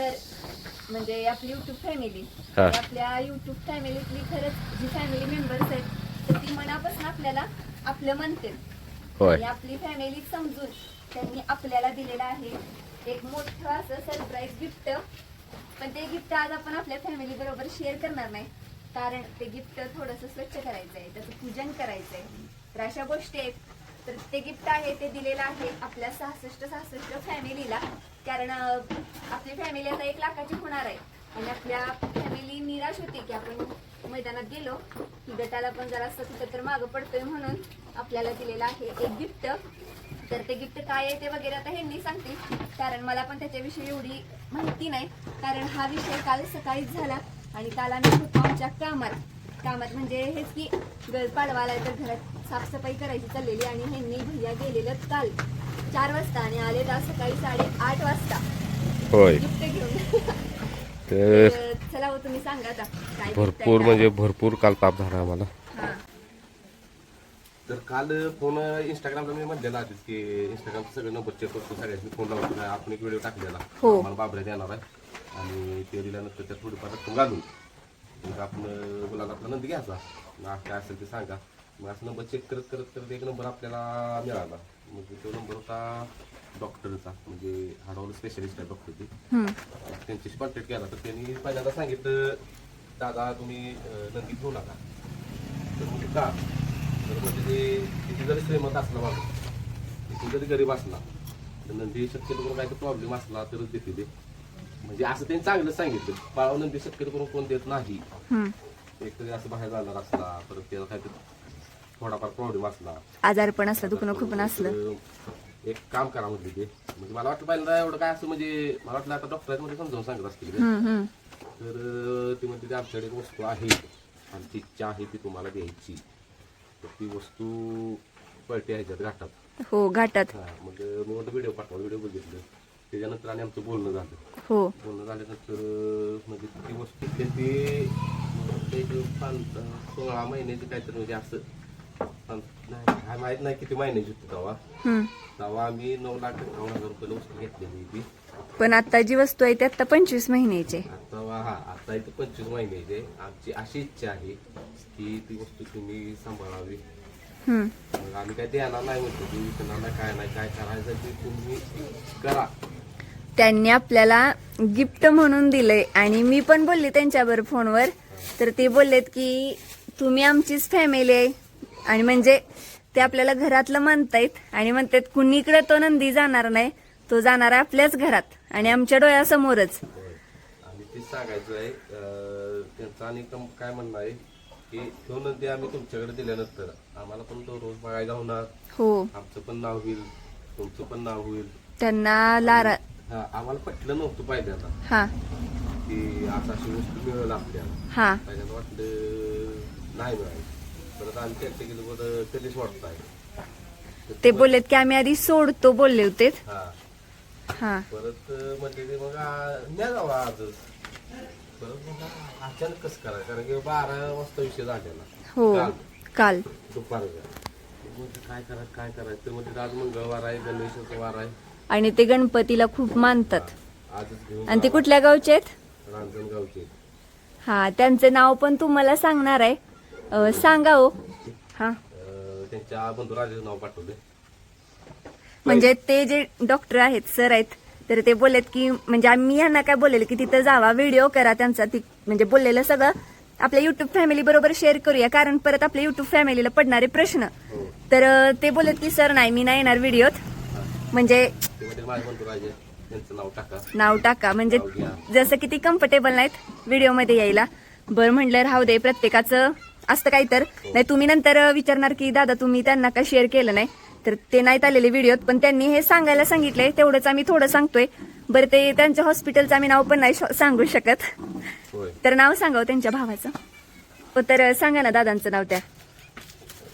तर म्हणजे आपली युट्यूब फॅमिली हा. आपल्या युट्यूब फॅमिलीतली खरंच जी फॅमिली मेंबर्स आहेत तर ती मनापासून आपल्याला आपलं म्हणते. होय. आणि आपली फॅमिली समजून त्यांनी आपल्याला दिलेलं आहे. एक मोठं असं सरप्राईज गिफ्ट पण ते गिफ्ट आज आपण आपल्या फॅमिली बरोबर शेअर करणार नाही. कारण ते गिफ्ट थोडंसं स्वच्छ करायचं आहे त्याचं पूजन करायचं आहे. तर अशा गोष्टी आहेत. तर ते गिफ्ट आहे ते दिलेलं आहे आपल्या सहासष्ट सहासष्ट फॅमिलीला कारण आपली फॅमिली आता एक लाखाची होणार आहे. आणि आपल्या फॅमिली निराश होती की आपण मैदानात गेलो. की गटाला पण जरा असं कुठं तर मागं पडतोय म्हणून आपल्याला दिलेलं आहे एक गिफ्ट तर ते गिफ्ट काय आहे ते वगैरे आता ह्यांनी सांगतील. कारण मला पण त्याच्याविषयी एवढी माहिती नाही. कारण हा विषय काल सकाळीच झाला आणि काल आम्ही होतो आमच्या कामात. कामात. म्हणजे हेच की ग- पाडवा आलाय तर घरात साफसफाई करायची चाललेली आणि ह्यांनी भैया गेलेलं काल चार वाजता आणि आले आज सकाळी साडे आठ वाजता. होय. गिफ्ट घेऊन. तर तर चला हो तुम्ही सांगा आता. काय भरपूर? म्हणजे भरपूर काल ताप झाला आम्हाला. हा. तर काल फोन इंस्टाग्रामला मी म्हणलेला आधीच की इंस्टाग्रामचे सगळे नंबर चेक करतो सगळ्यांनी फोन लावतो आपण एक व्हिडिओ टाकलेला. हो. मला बाबऱ्यात येणार आहे. आणि ते दिल्यानंतर त्यात थोडीफार रक्कम घालून. मग आपण गुलाबातला नंदी घ्यायचा. मग काय असेल ते सांगा. मग असं नंबर चेक करत करत करत एक नंबर आपल्याला मिळाला. मग तो नंबर होता डॉक्टरचा म्हणजे हाडावलं स्पेशलिस्ट आहे डॉक्टर ते. त्यांच्याशी कॉन्टॅक्ट केला. तर त्यांनी पहिल्यांदा सांगितलं दादा तुम्ही नंदी घेऊ नका. तर म्हणजे का? तर म्हणजे ते किती जरी श्रीमंत असला माणूस किती जरी गरीब असला तर नंदी शक्यतो काही प्रॉब्लेम असला तरच देते ते. म्हणजे असं त्यांनी चांगलं सांगितलं. पाळव नंदी शक्यतो करून कोण देत नाही. हम्म. एक तरी असं बाहेर जाणार असला परत त्याला काहीतरी थोडाफार प्रॉब्लेम असला. आजार पण असलं दुखणं खूप असलं. तर एक काम करा म्हणजे ते. म्हणजे मला वाटलं पहिल्यांदा एवढं काय असं म्हणजे मला वाटलं आता डॉक्टरमध्ये समजावून सांगत असतील ते. हम्म, हम्म. तर अं, ती म्हणते ती आमच्याकडे एक वस्तू आहे. आमची इच्छा आहे ती तुम्हाला द्यायची. तर ती वस्तू पळते ह्याच्यात घाटात. हो घाटात. हा मग मी म्हणतो व्हिडिओ पाठवा व्हिडिओ बघितलं. त्याच्यानंतर आणि आमचं बोलणं झालं. हो. बोलणं झाल्यानंतर म्हणजे ती वस्तू ते पाच सोळा महिन्याची काहीतरी म्हणजे असं. नाही माहीत नाही किती महिन्याची होती तेव्हा. तेव्हा आम्ही नऊ लाख एकावन्न हजार रुपये वस्तू घेतलेली ती पण आता जी वस्तू आहे ती आता पंचवीस महिन्याची. आता हा आता इथं पंचवीस महिन्याचे आमची अशी इच्छा आहे की ती वस्तू तुम्ही सांभाळावी. हम्म. मग आम्ही काय देणार नाही म्हणतो ती विकणार नाही काय नाही काय करायचं ते तुम्ही करा. त्यांनी आपल्याला गिफ्ट म्हणून दिलंय. आणि मी पण बोलले त्यांच्यावर फोनवर. तर ते बोललेत की तुम्ही आमचीच फॅमिली आहे. आणि म्हणजे ते आपल्याला घरातलं म्हणतायत. आणि म्हणतात कुणीकडे तो नंदी जाणार नाही. तो जाणार आहे आपल्याच घरात. आणि आमच्या डोळ्यासमोरच. आम्ही ते सांगायचं आहे अं, त्यांचं आणि काय म्हणणं आहे की तो नंदी आम्ही तुमच्याकडे दिल्यानंतर आम्हाला पण तो रोज बघायला होणार. हो. आमचं पण नाव होईल तुमचं पण नाव होईल. त्यांना लारा आम्हाला पटलं नव्हतं पहिल्यांदा हा. की आता अशी वस्तू मिळेल आपल्याला. हा. पहिल्यांदा वाटलं नाही मिळाली. परत आम्ही चर्चा केली बरं कधीच वाटत आहे. ते बोललेत की आम्ही आधी सोडतो बोलले होते. हा. हा. परत म्हणजे ते मग न्या जावा आजच परत मग अचानक कसं करायचं? कारण की बारा वाजता विषय झालेला. हो काल. काल. दुपारचा. मग काय करायचं काय करायचं? ते म्हणजे आज मंगळवार आहे गणेशाचा वार आहे. आणि ते गणपतीला खूप मानतात. आणि ते कुठल्या गावचे आहेत? हा त्यांचं नाव पण तुम्हाला सांगणार आहे. सांगा हो. हा. म्हणजे ते जे डॉक्टर आहेत सर आहेत तर ते बोललेत की म्हणजे आम्ही यांना काय बोललेलं की तिथं जावा व्हिडिओ करा त्यांचा ती म्हणजे बोललेलं सगळं. आपल्या युट्यूब फॅमिली बरोबर शेअर करूया कारण परत आपल्या युट्यूब फॅमिलीला पडणारे प्रश्न. हो. तर ते बोलत की सर नाही मी नाही येणार व्हिडिओत म्हणजे नाव टाका. म्हणजे. जसं की ती कम्फर्टेबल नाहीत व्हिडिओमध्ये यायला. बरं म्हटलं राहू दे प्रत्येकाचं असतं काही तर नाही तुम्ही नंतर विचारणार की दादा तुम्ही त्यांना का शेअर केलं नाही? तर ते नाहीत आलेले व्हिडिओत पण त्यांनी हे सांगायला सांगितलंय तेवढंच आम्ही थोडं सांगतोय. बरं ते त्यांच्या हॉस्पिटलचं आम्ही नाव पण नाही सांगू शकत. तर नाव सांगावं त्यांच्या भावाचं. तर सांगा ना दादांचं नाव त्या.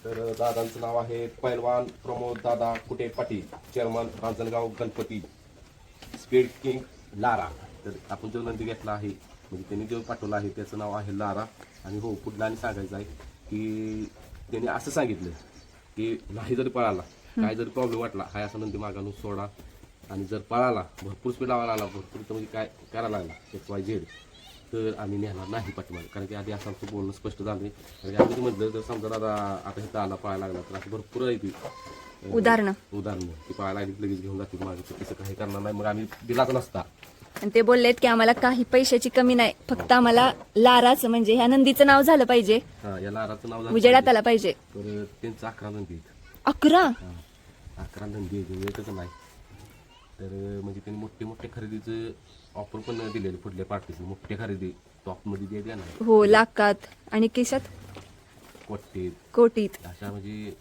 तर दादांचं नाव आहे पैलवान Pramod Dada Kute Patil chairman Ranjangaon Ganpati speed king Lara. तर आपण जो नंदी घेतला आहे म्हणजे त्यांनी जो पाठवला आहे त्याचं नाव आहे लारा. आणि हो पुढला आणि सांगायचं आहे की त्यांनी असं सांगितलं की नाही जर पळाला काय जर प्रॉब्लेम वाटला हाय असं नंदी मागानून सोडा. आणि जर पळाला भरपूर स्पीड लावायला आला भरपूर तर म्हणजे काय करायला लागला एक्स वाय झेड तर आम्ही नेणार नाही पाठीमागे कारण की आधी असं आमचं बोलणं स्पष्ट झालं कारण की आम्ही म्हटलं तर समजा दादा आता इथं आला पळायला लागला तर असं भरपूर आहे ती. उदाहरणं. उदाहरणं. ती पळायला लागली लगेच घेऊन जाते मागे तर तसं काही करणार नाही. मग आम्ही दिलाच नसता. आणि ते बोललेत की आम्हाला काही पैशाची कमी नाही. फक्त आम्हाला लाराचं म्हणजे ह्या नंदीचं नाव झालं पाहिजे. हा या लाराचं नाव झालं उजेडात आला पाहिजे. तर त्यांचं अकरा नंदी आहेत. अकरा? हा. अकरा नंदी आहेत. एकच नाही. तर म्हणजे त्यांनी मोठे मोठे खरेदीचं ऑफर पण दिलेले पुढल्या पार्टीचं. मोठे खरेदी टॉपमध्ये जे देणार हो लाखात. आणि केशात? कोट्टे कोटीत. अशा म्हणजे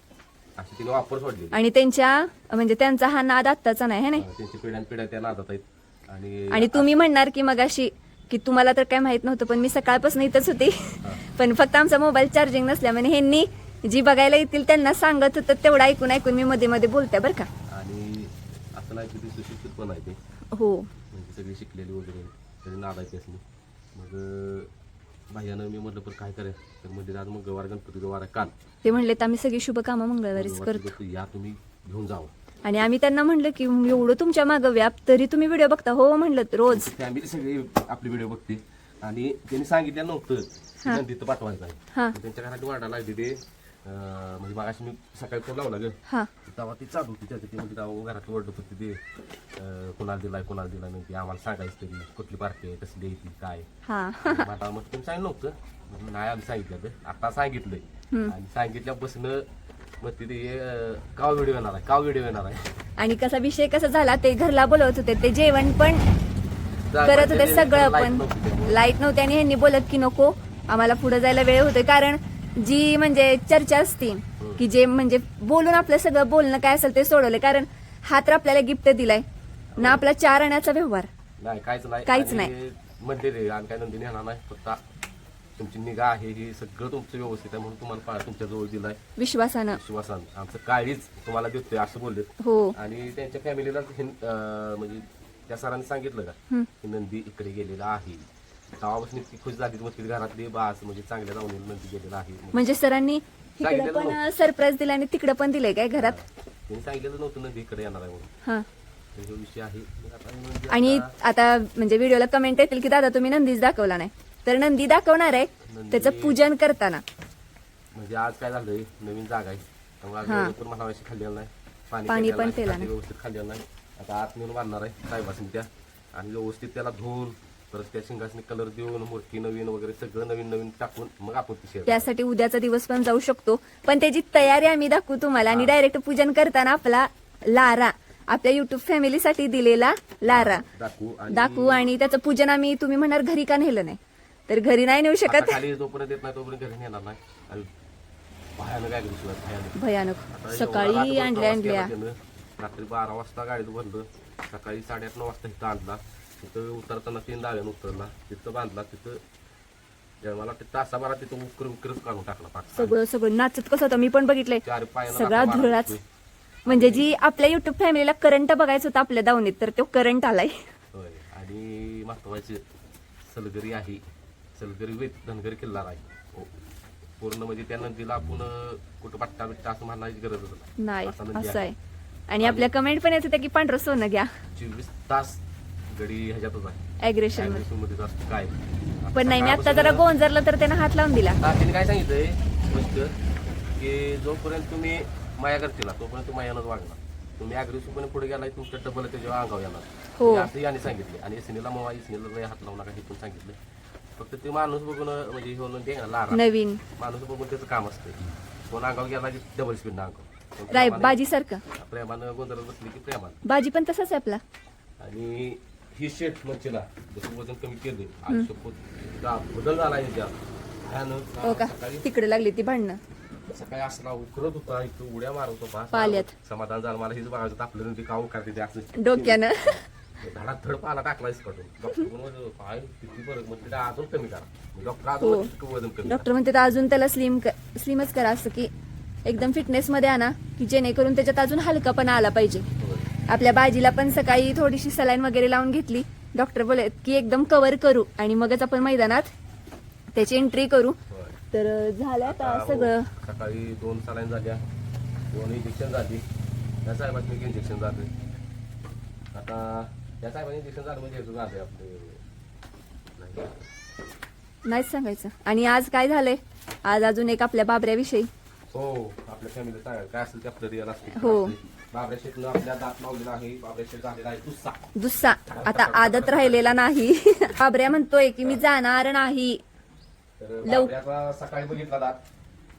असे त्यांनी ऑफर सोडलेले. आणि त्यांच्या म्हणजे त्यांचा हा नाद आत्ताचा नाही है नाही? त्यांच्या पिढ्यान पिढ्या त्या नादात आहेत. आणि आणि तुम्ही म्हणणार की मग अशी की तुम्हाला तर काय माहीत नव्हतं पण मी सकाळपासून इथंच होती. पण फक्त आमचा मोबाईल चार्जिंग नसल्यामुळे ह्यांनी जी बघायला येतील त्यांना सांगत होतं तेवढं ऐकून ऐकून मी मध्ये मध्ये बोलते बरं का. आणि असं नाही की ते सुशिक्षित पण आहे ते. हो. सगळे शिकलेले वगैरे तरी नादायचे असले. मग भाह्यानं मी म्हटलं पण काय करायचं? तर म्हणजे आज मग गवार गणपतीचा वारा काल. ते म्हणले आम्ही सगळी शुभ कामं मंगळवारीच करतो. या तुम्ही घेऊन जावं. आणि आम्ही त्यांना म्हणलं की एवढं तुमच्या मागं व्याप तरी तुम्ही व्हिडिओ बघता. हो म्हणलं रोज. फॅमिली सगळी आपली व्हिडिओ बघते. आणि त्यांनी सांगितलं नव्हतं की नंदीत पाठवायचं आहे. हा. त्यांच्या घरात वाढायला लागली ते अं, म्हणजे मागाशी मी सकाळी फोन लावला ग. हा. तेव्हा ती चालू होती त्याच्या ते म्हणजे तेव्हा घरात ओरडत होती ते. अं, कोणाला दिलाय कोणाला दिला नाही ते. आम्हाला सांगायचं तरी कुठली पार्टी आहे कसली आहे ती काय हा. आता मग तुम्ही सांगितलं नव्हतं. नाही आम्ही सांगितलं तर आता सांगितलंय. आणि सांगितल्यापासून मग तिथे अं, का व्हिडिओ येणार आहे का व्हिडिओ येणार आहे. आणि कसा विषय कसा झाला ते घरला बोलवत होते ते जेवण पण करत होते सगळं पण. लाइट नव्हते आणि ह्यांनी बोलत की नको आम्हाला पुढे जायला वेळ होतोय. कारण जी म्हणजे चर्चा असती की जे म्हणजे बोलून आपलं सगळं बोलणं काय असेल ते सोडवलं कारण हा तर आपल्याला गिफ्ट दिलाय. ना आपला चार आण्याचा व्यवहार. नाही काहीच नाही. काहीच आणि नाही. म्हणते आणि काय नंदिनी येणार नाही फक्त तुमची निगा आहे ही सगळं तुमचं व्यवस्थित आहे म्हणून तुम्हाला पा- तुमच्या जवळ दिलाय. विश्वासानं. विश्वासान. आमचं काळीच तुम्हाला देतोय असं बोलले. हो. आणि त्यांच्या फॅमिलीला म्हणजे त्या सरांनी सांगितलं का की नंदी इकडे गेलेला आहे. तेव्हापासून इतकी खुश झाली घरातली बास म्हणजे चांगल्या जाऊन गेलेला आहे. म्हणजे सरांनी इकडे सांगितलेलं पण सरप्राईज दिला आणि तिकडे पण दिलंय काय घरात? त्यांनी सांगितलेलं नव्हतं नंदी इकडे येणार आहे म्हणून. हा. तर हे विषय आहे. मग आता नंदी आणि आता- आता म्हणजे व्हिडिओला कमेंट येतील की दादा तुम्ही नंदीच दाखवला नाही. तर नंदी दाखवणार आहे त्याचं पूजन करताना. म्हणजे आज काय झालंय? नवीन जागा आहे. त्यामुळे आज हा. व्यवस्थित पण मला अशी खाल्लेलं नाही. पाणी पाणी नाही. व्यवस्थित खाल्लेलं नाही. आता आत नेऊन बांधणार आहे साहेबासनी त्या. आणि व्यवस्थित त्याला धुवून परत त्या शिंगासनी कलर देऊन मूर्ती नवीन वगैरे सगळं नवीन नवीन टाकून मग आपण ती शेअर त्यासाठी उद्याचा दिवस पण जाऊ शकतो. पण त्याची तयारी आम्ही दाखवू तुम्हाला. आणि डायरेक्ट पूजन करताना आपला लारा आपल्या युट्यूब फॅमिलीसाठी दिलेला लारा. दाखवू आणि दाखवू आणि त्याचं पूजन आम्ही तुम्ही म्हणणार घरी का नेलं नाही? तर घरी नाही नेऊ आता शकत. खाली जोपर्यंत येत नाही तोपर्यंत घरी नेणार नाही. आणि भयानक शिवाय भयानक. भयानक. आता एवढा सकाळी रात्रभर आणल्या प्रवास आणल्या. त्यानं. रात्री बारा वाजता गाडीत भरलं. सकाळी साडेआठ नऊ वाजता इथं आणला. तिथं उतरताना तीन दाव्यानं उतरला तिथं बांधला तिथं मला ते तासाभरात तिथं उकर उकरच काढून टाकला पाक. सगळं सगळं नाचत कसं होतं? मी पण बघितलंय. चार सगळा. म्हणजे जी आपल्या युट्यूब फॅमिलीला करंट बघायचं होतं आपल्या दावणीत तर तो करंट आलाय. होय. आणि महत्त्वाचे सलगरी आहे. सलगरी वेत धनगरी किल्ला आहे. हो. पूर्ण म्हणजे त्या नदीला आपण कुठं पट्टा बिट्टा असं म्हणायची गरजच नाही. असा नदी असं आहे. आणि आपल्या कमेंट पण येत होत्या की पांढरं सोनं घ्या. चोवीस तास गडी ह्याच्यातच आहे. अॅग्रेशन Aggressive मध्येच असतं काय? पण नाही मी आता जरा गोंजरला तर त्यानं हात लावून दिला. त्यांनी काय सांगितलंय गोष्ट की जोपर्यंत तुम्ही माया करतील तोपर्यंत मायानंच वागणार. तुम्ही अग्रेसिव्हपणे पुढे गेलाय तुमच्या डबल त्याच्यावर अंगावर येणार. हो. म्हणजे असं याने सांगितले आणि इसनीला मवा इसनीला नाही हात लावू नका हे पण सांगितलं फक्त ते माणूस बघून म्हणजे हे होणं ते लारा. नवीन. माणूस बघून त्याचं काम असतं कोण अंगावर गेला की डबल स्पीड अंगावर. राय प्रेमानं- बाजी सारखं प्रेमानं गोंधळात बसली की प्रेमानं. बाजी पण तसाच आहे आपला. आणि ही शेट मच्छीला जसं वजन कमी केले आयुष्य बदल झाला हो का? सकाळी तिकडे लागली ती भांडणं. सकाळी असला उकरत होता इथं उड्या मारत होता पाल्यात. समाधान झालं मला हेच बघायचं होतं, आपलं नंतर का उकारते ते असं. डोक्यानं. धडात धड पाला टाकला इसकडून डॉक्टर पण काय किती फरक मग तिला अजून कमी करा. डॉक्टर हो. अजून म्हणते, वजन कमी करा. डॉक्टर म्हणते अजून त्याला स्लिम स्लिमच करा असं की एकदम फिटनेस मध्ये आणा की जेणेकरून त्याच्यात अजून हलकापणा आला पाहिजे. आपल्या बाजीला पण सकाळी थोडीशी सलाईन वगैरे लावून घेतली. डॉक्टर बोलत की एकदम कव्हर करू आणि मगच आपण मैदानात त्याची एंट्री करू. तर झालं आता सगळं. सकाळी दोन सालाईन झाल्या. दोन इंजेक्शन झाली. त्या साहेबांनी इंजेक्शन झाले. आता या साहेबांनी इंजेक्शन झालं म्हणजे झालंय आपले. नाही. नाहीच सांगायचं. आणि आज काय झालंय? आज अजून एक आपल्या बाबऱ्याविषयी. हो आपल्या फॅमिली काय असेल ते आपलं रिअल असते. हो. बाबऱ्या शेतनं आपल्या दात लावलेला आहे बाबऱ्या शेत झालेला आहे तुसा दुसरा आता आदत राहिलेला नाही. बाबऱ्या म्हणतोय की मी जाणार नाही. तर लव- बाबऱ्याचा सकाळी बघितला दात.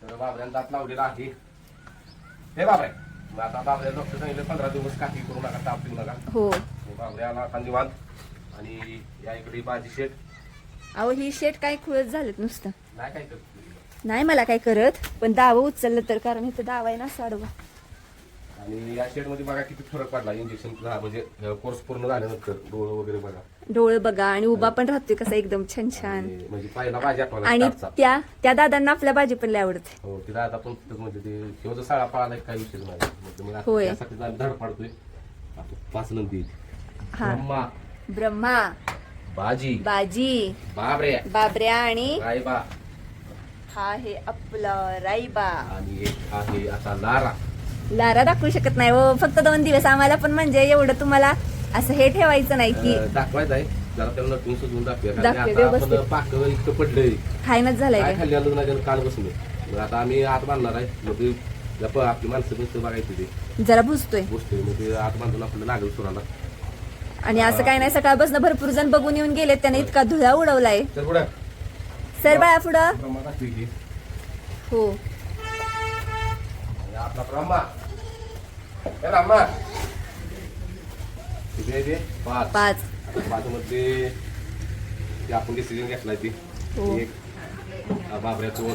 तर बाबऱ्यानं दात लावलेला आहे. हे बाबऱ्या मग आता बाबऱ्या डॉक्टर सांगितलं पंधरा दिवस काही करू नका ताप देऊ नका. हो. आणि बाबऱ्याला निवांत. आणि या इकडे बाजी शेट अहो ही शेट काय खुळत झालेत नुसतं. नाही काय करत नाही मला काय करत पण दावा उचललं तर कारण इथं दावा आहे ना साडवा. आणि या शेडमध्ये बघा किती फरक पडला. इंजेक्शन म्हणजे कोर्स पूर्ण झाल्यानंतर डोळं वगैरे बघा. डोळे बघा आणि उभा पण राहतोय कसा एकदम छान छान. म्हणजे पहिला भाजी आठवला आणि. त्या त्या दादांना आपल्या भाजी पण लय आवडते. हो तिला आता पण तिथं म्हणजे ते शिवचा साळा पळाला काही विषय नाही. म्हणजे होय. त्यासाठी आम्ही धड पाडतोय. आता पाच नंदी. हा. ब्रह्मा. ब्रह्मा. बाजी. बाजी. बाबऱ्या बाबऱ्या आणि रायबा. हा आहे आपलं राईबा आणि एक आहे आता लारा. लारा दाखवू शकत नाही. हो फक्त दोन दिवस आम्हाला पण म्हणजे एवढं तुम्हाला असं हे ठेवायचं नाही की दाखवायचं आहे. जरा त्याला नटून सजवून दाखवूया. कारण दाखवूया, आता व्यवस्थित. आपण पाक इतकं पडलंय. खायनच झालंय काय काय खाल्ली आलं नाही त्यानं कान बसले मग आता आम्ही आत बांधणार आहे. मग ते जप आपली माणसं बिनसं बघायची ते जरा भुसतोय गोष्टी मग ते आत बांधून आपल्याला लागेल सुराला आणि असं काय नाही सकाळपासून भरपूर जण बघून येऊन गेले त्याने इतका धुळा उडवलाय. तर पुढं. सर बाळा पुढं. हो. आपला ब्रह्मा हे ब्रह्मा किती आहे ते पाच पाच पाच मध्ये ते आपण डिसिजन घेतलाय ते हो. एक हा बाबऱ्या दोन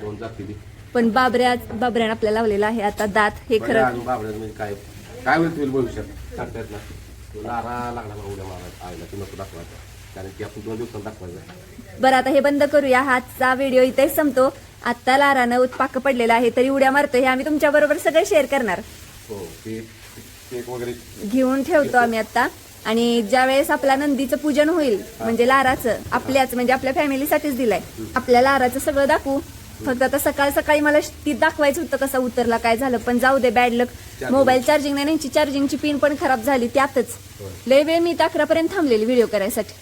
दोन जाती ती पण बाबऱ्या बाबऱ्यानं आपल्याला लावलेला आहे आता दात. हे बघा खरं अजून बाबऱ्या म्हणजे काय? काय होईल तुला भविष्यात सांगता येत ना. तो लारा लागला ना उद्या मला आईला ती नको दाखवायचा. कारण की आपण दोन दिवसांनी दाखवायचं. बरं आता हे बंद करूया. हातचा व्हिडिओ इथेच संपतो. आत्ता लारानं पाक पडलेला आहे तरी उड्या मारतो हे आम्ही तुमच्या बरोबर सगळं शेअर करणार. हो ते केक वगैरे घेऊन ठेवतो आम्ही आता आणि ज्या वेळेस आपला नंदीचं पूजन होईल म्हणजे लाराचं आपल्याच म्हणजे आपल्या फॅमिलीसाठीच दिलाय. आपल्या लाराचं सगळं दाखवू. फक्त आता सकाळ सकाळी मला ती दाखवायचं होतं कसा उतरला काय झालं पण जाऊ दे बॅड लक मोबाईल चार्जिंग नाही यांची चार्जिंगची पिन पण खराब झाली त्यातच. लय वेळ मी अकरापर्यंत थांबलेली व्हिडिओ करायसाठी.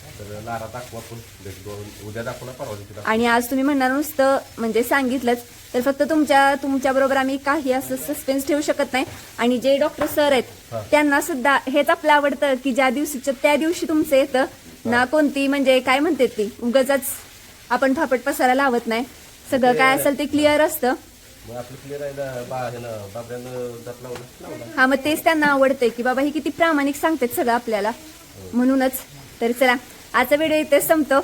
आणि आज तुम्ही म्हणणार नुसतं म्हणजे सांगितलंच तर फक्त तुमच्या तुमच्या बरोबर आम्ही काही असं सस्पेन्स ठेवू शकत नाही. आणि जे डॉक्टर सर आहेत त्यांना सुद्धा हेच आपलं आवडतं की ज्या दिवशीच्या त्या दिवशी तुमचं येतं. ना कोणती म्हणजे काय म्हणते ती उगाच आपण फापट पसारा लावत नाही. सगळं काय असेल ते क्लिअर असतं. मग आपलं क्लिअर आहे ना बा हे ना बाबऱ्यानं दात लावलं लावला. हा मग तेच त्यांना आवडतंय की बाबा हे किती प्रामाणिक सांगतात सगळं आपल्याला. म्हणूनच. तर चला आजचा व्हिडिओ इथेच संपतो.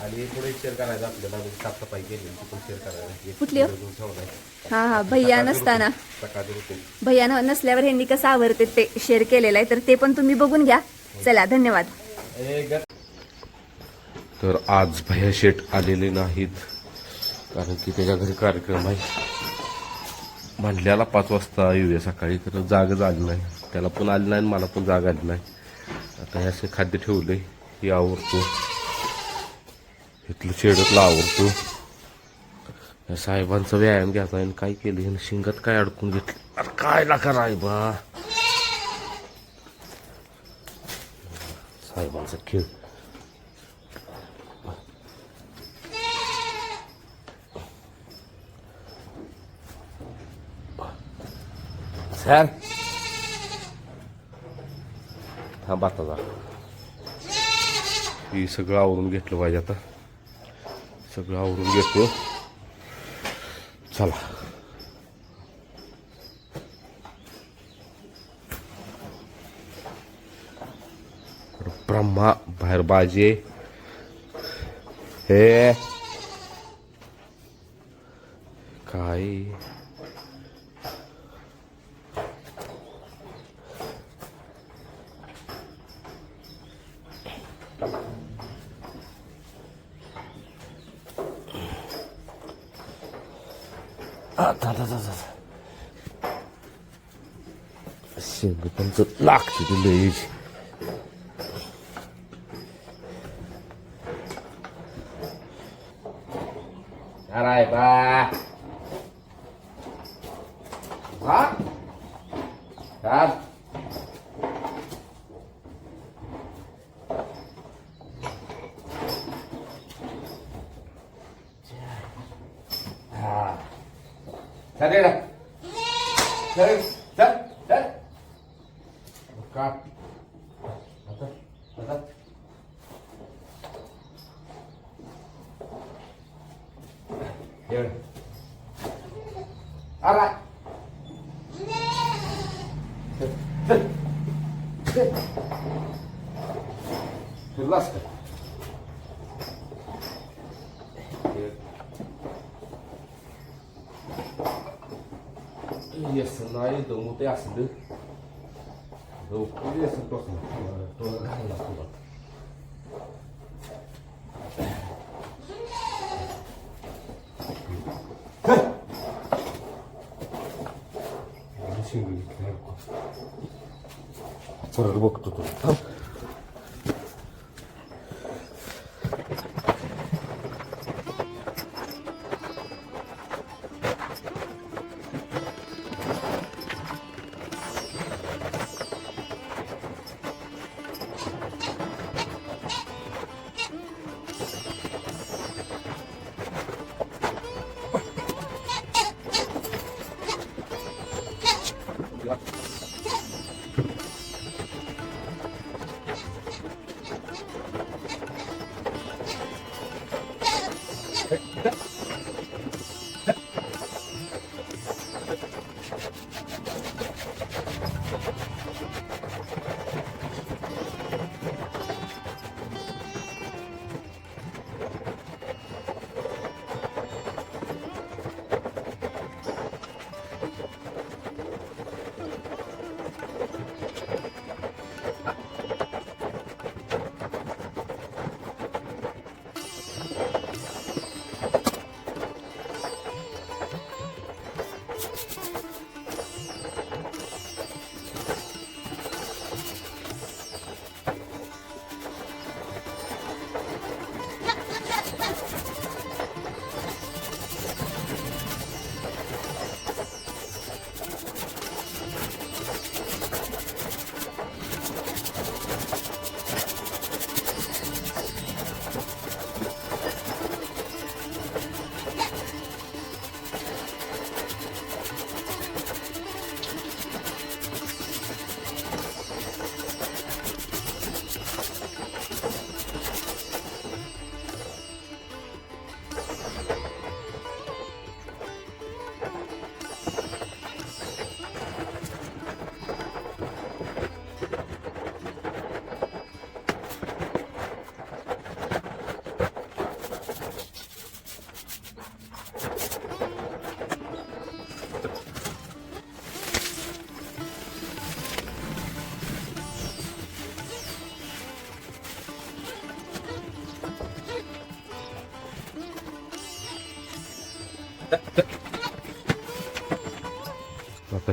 आणि पुढे शेअर करायचं आपल्याला साफसफाई केली ती पण शेअर करायला एक कुठली हो? video घेऊन ठेवलाय. हा हा भैया सकाळचं नसताना. routine. सकाळचं routine. भैया न- नसल्यावर ह्यांनी कसं आवडते ते शेअर केलेलं आहे तर ते पण तुम्ही बघून घ्या. चला धन्यवाद. ए, ग- तर आज भैया शेठ आलेले नाहीत. कारण की त्याच्या घरी कार्यक्रम आहे. म्हणल्याला पाच वाजता येऊया सकाळी तर जाग आली नाही. त्याला पण आली नाही आणि मला पण जाग आली नाही. आता हे असे खाद्य ठेवले हे आवडतो इथलं शेडतला आवडतो या साहेबांचा व्यायाम घ्यायचा आणि काय केलं ह्यानं शिंगात काय अडकून घेतलं? अरे काय लाका राय बा? साहेबांचा खेळ. सर थांब आता जा ही सगळं आवरून घेतलं पाहिजे आता सगळं आवरून घेतो चला ब्रह्मा बाहेर बाजे हे काय आता आता आता शेंग पण तर लागते ती लईच अरे बा हा? हा? चल रे चल चल चल का आता आता येळ आला चल चल चल फिरलास का येस नाही दमू ते असलं लवकर येस तोच तो घालला तुला परत बघतो तो थांब आता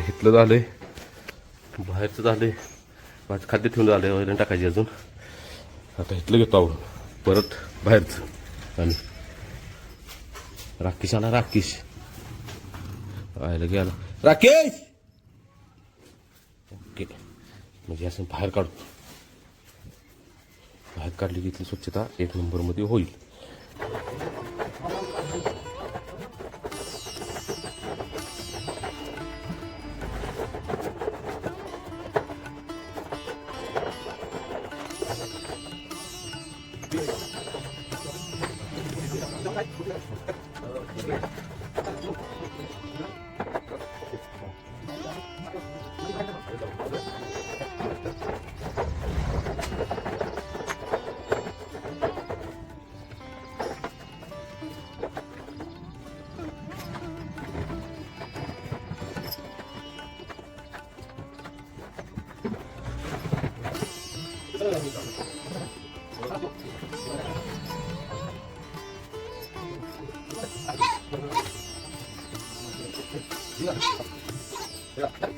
इथलं आहे बाहेरचं झालं आहे माझं खाद्य ठेवून आहे वैरण टाकायची अजून. आता इथलं घेतो आवडून. परत बाहेरचं. आणि राकेश आला राकेश. आयला गेला राकेश! ओके. म्हणजे असं बाहेर काढतो बाहेर काढली की इथली स्वच्छता एक नंबरमध्ये होईल. 对了来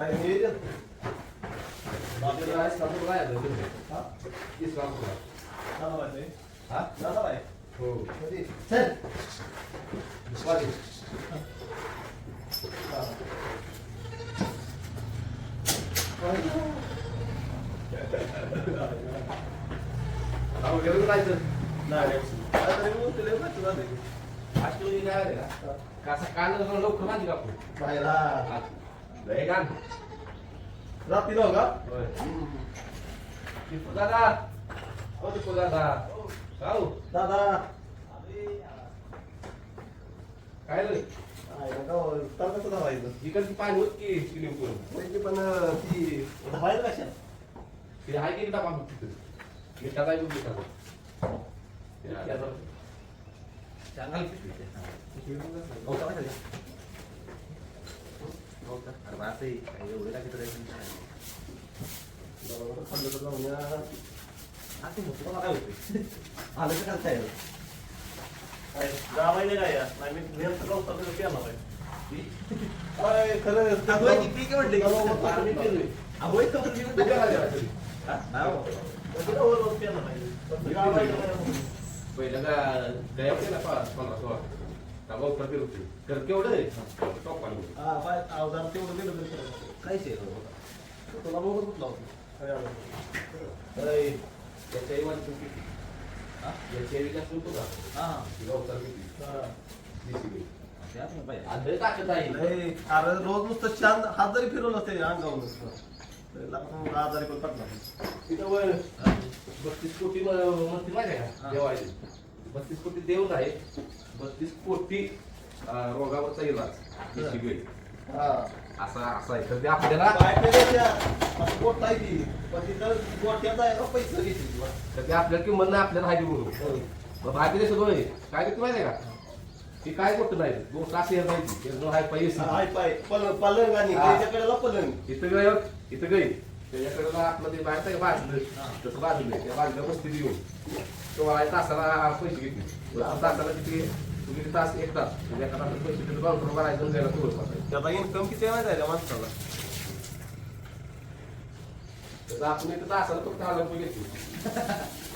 काय नियोजन आपल्याला राईस काढून काय आलं तुम्ही? हा तीस तुला. जाणार आहे ते. हा? जाणार आहे हो. कधी? चल. वाढी. हा. हा, वगैरे जायचं. नाही तरी मग तुला माहिती जाते. आज तुम्ही काय का? का असं कान लवकर माझी कापू. हा. लय कान. रात्री जाऊ का. टिपू दादा ओ टिपू दादा हो दादा काय तर कसं धावायचं इकडची पाणी होत की स्विमिंग पूल त्यांची पण ती धावायचं कशा ते आहे की डबा मग तिथं मिठाचा आहे मिठाचा ते आहे. चांगला का? अरे काय एवढं. बरोबर खाल्लं तर जाऊन या. हा, ते मोठं मला काय होतंय? आलं तर काय? काय जावायला काय या? नाही मी. काय खरं अगोय की पीक म्हटले. अगोय का ते काय करायचं? हा? नाही. त्याचं गवत प्यायला पाहिजे. पण गावाला काय? पहिलं का गया होते पाच पंधरा सोळा होती तर केवढं आहे टॉप पाणी. हा, पाय- अवजार तेवढं दिलं तरी चालेल. काय शे? तुला कुठला होता? आलं? अरे, याच्या आई माझी चुकी होती. हा? याची आई जास्त होतो का हा. तिला उत्तर किती हा. दिसली. ते आपण पाहिजे. आंधळी ताकद आहे नाही, अरे रोज नुसतं शांत हात जरी फिरवलं ते अंगावर नुसतं तरी आजारी पण पडला तिथं वर बत्तीस कोटी म- का हा. देवाचे बत्तीस कोटी देव आहे. बत्तीस कोटी रोगावरचा इलाज देशी हा. असा असा आहे. तर ते आपल्याला ती? तर ते आपल्याला किंमत नाही आपल्याला म्हणून. मग भारतीय देशात होय. काय करते माहिती का? ती काय गोष्ट नाही गोष्ट अशी आहे माहिती हाय पैसे हाय पाय. पलंग आणि हा. त्याच्याकडे ला पलंग. इथं गय इथं गई त्याच्याकडे आपलं ते बाहेर बाजलं. तसं बाजलं. त्या बाजूला बसती येऊन. तुम्हाला तासाला पैसे घेतले. तासाला किती? तू किती तास? एक तास. म्हणजे एका तासाला पैसे तिथं काउंटर भरायचं आणि जायला सुरुवात करायची त्याचा इन्कम किती आहे माहिती आहे माणसाला? आपण तासाला फक्त हजार रुपये घेतो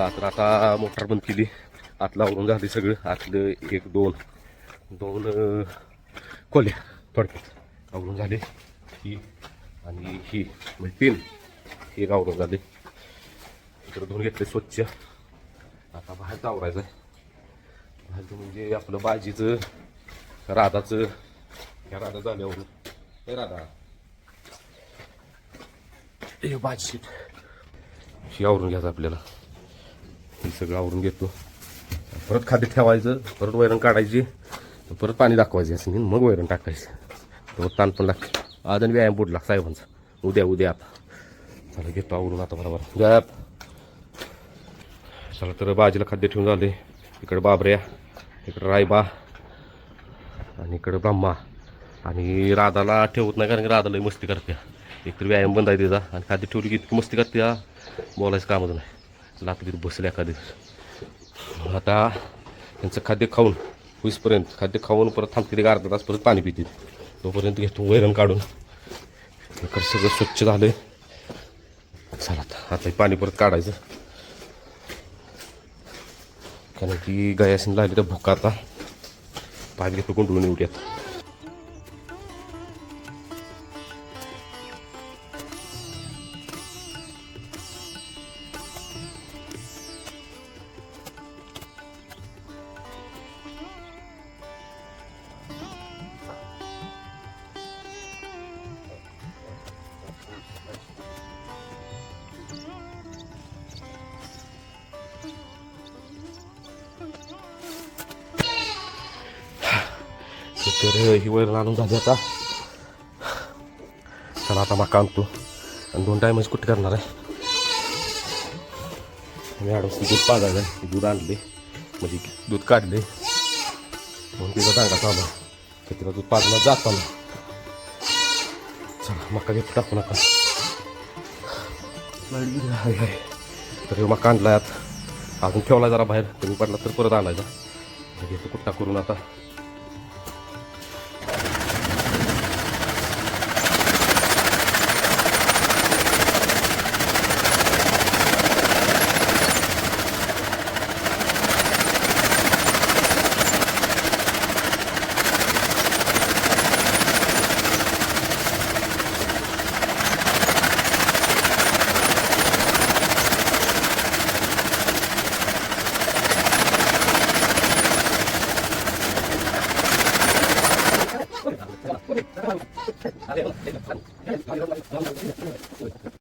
झाला तर आता मोटार बंद केली. आत लावून झाली सगळं. आतलं एक दोन. दोन खोल्या थोडक्यात. आवरून झाले ही आणि ही. म्हणजे तीन. हे एक झाले. इकडं धुवून घेतले स्वच्छ. आता बाहेर आवरायचं आहे म्हणजे आपलं बाजीचं राधाचं. ह्या राधा झाल्यावर हे राधा. हे बाजी. ही आवरून घ्यायचं आपल्याला. हे सगळं आवरून घेतो. परत खाद्य ठेवायचं परत वैरण काढायची परत पाणी दाखवायचं असं मग वैरण टाकायचं. तेव्हा ताण पण लागते. आज आणि व्यायाम बुडला साहेबांचा. उद्या उद्या आता. चला घेतो आवरून आता बरोबर. द्या चला तर बाजीला खाद्य ठेवून झाले. इकडे बाबऱ्या इकडं रायबा आणि इकडं ब्रह्मा. आणि राधाला ठेवत नाही कारण की राधाला मस्ती करते. एकतर व्यायाम बंद आहे तिचा आणि खाद्य ठेवली की इतकी मस्ती करते बोलायचं कामच नाही. लात तिथे बसले एखादी आता त्यांचं खाद्य खाऊन होईसपर्यंत खाद्य खाऊन परत थांबते अर्धा तास परत पाणी पितील. तोपर्यंत घेतो वैरण काढून. इकडं सगळं स्वच्छ झालं आहे चला आता आता हे पाणी परत काढायचं. कारण की गयासीन लागली तर भुका आता. पाय घेतो गुंडळून उड्यात तर आणून झाली आता चला आता मका आणतो आणि दोन टायमच कुठे करणार आहे मी अडवस दूध पाजायचं आहे दूध आणले म्हणजे दूध काढले म्हणून तिला चांगला चालू तर तिला दूध पाजणं जाताना चला मका घेतो टाकू नका लाइट हाय हाय तर हे मका आणलाय आत अजून ठेवला जरा बाहेर कमी पडला तर परत आणायचा घेतो कुट्टा करून आता